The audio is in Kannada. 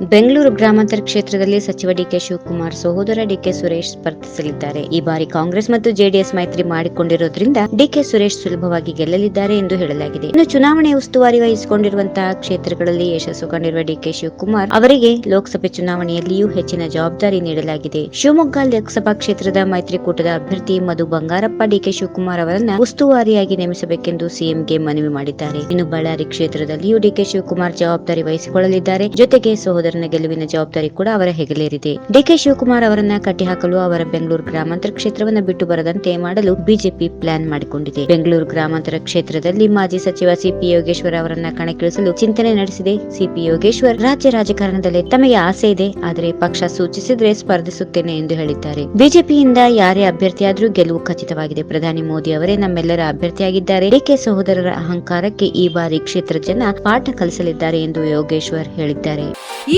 ಬೆಂಗಳೂರು ಗ್ರಾಮಾಂತರ ಕ್ಷೇತ್ರದಲ್ಲಿ ಸಚಿವ ಡಿಕೆ ಶಿವಕುಮಾರ್, ಸಹೋದರ ಡಿಕೆ ಸುರೇಶ್ ಸ್ಪರ್ಧಿಸಲಿದ್ದಾರೆ. ಈ ಬಾರಿ ಕಾಂಗ್ರೆಸ್ ಮತ್ತು ಜೆಡಿಎಸ್ ಮೈತ್ರಿ ಮಾಡಿಕೊಂಡಿರೋದ್ರಿಂದ ಡಿಕೆ ಸುರೇಶ್ ಸುಲಭವಾಗಿ ಗೆಲ್ಲಲಿದ್ದಾರೆ ಎಂದು ಹೇಳಲಾಗಿದೆ. ಇನ್ನು ಚುನಾವಣೆ ಉಸ್ತುವಾರಿ ವಹಿಸಿಕೊಂಡಿರುವಂತಹ ಕ್ಷೇತ್ರಗಳಲ್ಲಿ ಯಶಸ್ಸು ಕಂಡಿರುವ ಡಿಕೆ ಶಿವಕುಮಾರ್ ಅವರಿಗೆ ಲೋಕಸಭೆ ಚುನಾವಣೆಯಲ್ಲಿಯೂ ಹೆಚ್ಚಿನ ಜವಾಬ್ದಾರಿ ನೀಡಲಾಗಿದೆ. ಶಿವಮೊಗ್ಗ ಲೋಕಸಭಾ ಕ್ಷೇತ್ರದ ಮೈತ್ರಿಕೂಟದ ಅಭ್ಯರ್ಥಿ ಮಧು ಬಂಗಾರಪ್ಪ ಡಿಕೆ ಶಿವಕುಮಾರ್ ಅವರನ್ನ ಉಸ್ತುವಾರಿಯಾಗಿ ನೇಮಿಸಬೇಕೆಂದು ಸಿಎಂಗೆ ಮನವಿ ಮಾಡಿದ್ದಾರೆ. ಇನ್ನು ಬಳ್ಳಾರಿ ಕ್ಷೇತ್ರದಲ್ಲಿಯೂ ಡಿಕೆ ಶಿವಕುಮಾರ್ ಜವಾಬ್ದಾರಿ ವಹಿಸಿಕೊಳ್ಳಲಿದ್ದಾರೆ. ಜೊತೆಗೆ ಸಹೋದರನ ಗೆಲುವಿನ ಜವಾಬ್ದಾರಿ ಕೂಡ ಅವರ ಹೆಗಲೇರಿದೆ. ಡಿಕೆ ಶಿವಕುಮಾರ್ ಅವರನ್ನ ಕಟ್ಟಿಹಾಕಲು ಅವರ ಬೆಂಗಳೂರು ಗ್ರಾಮಾಂತರ ಕ್ಷೇತ್ರವನ್ನು ಬಿಟ್ಟು ಬರದಂತೆ ಮಾಡಲು ಬಿಜೆಪಿ ಪ್ಲಾನ್ ಮಾಡಿಕೊಂಡಿದೆ. ಬೆಂಗಳೂರು ಗ್ರಾಮಾಂತರ ಕ್ಷೇತ್ರದಲ್ಲಿ ಮಾಜಿ ಸಚಿವ ಸಿಪಿ ಯೋಗೇಶ್ವರ್ ಅವರನ್ನ ಕಣಕ್ಕಿಳಿಸಲು ಚಿಂತನೆ ನಡೆಸಿದೆ. ಸಿಪಿ ಯೋಗೇಶ್ವರ್ ರಾಜ್ಯ ರಾಜಕಾರಣದಲ್ಲಿ ತಮಗೆ ಆಸೆ ಇದೆ. ಆದರೆ ಪಕ್ಷ ಸೂಚಿಸಿದ್ರೆ ಸ್ಪರ್ಧಿಸುತ್ತೇನೆ ಎಂದು ಹೇಳಿದ್ದಾರೆ. ಬಿಜೆಪಿಯಿಂದ ಯಾರೇ ಅಭ್ಯರ್ಥಿಯಾದರೂ ಗೆಲುವು ಖಚಿತವಾಗಿದೆ. ಪ್ರಧಾನಿ ಮೋದಿ ಅವರೇ ನಮ್ಮೆಲ್ಲರ ಅಭ್ಯರ್ಥಿಯಾಗಿದ್ದಾರೆ. ಡಿಕೆ ಸಹೋದರರ ಅಹಂಕಾರಕ್ಕೆ ಈ ಬಾರಿ ಕ್ಷೇತ್ರ ಜನ ಪಾಠ ಕಲಿಸಲಿದ್ದಾರೆ ಎಂದು ಯೋಗೇಶ್ವರ್ ಹೇಳಿದ್ದಾರೆ.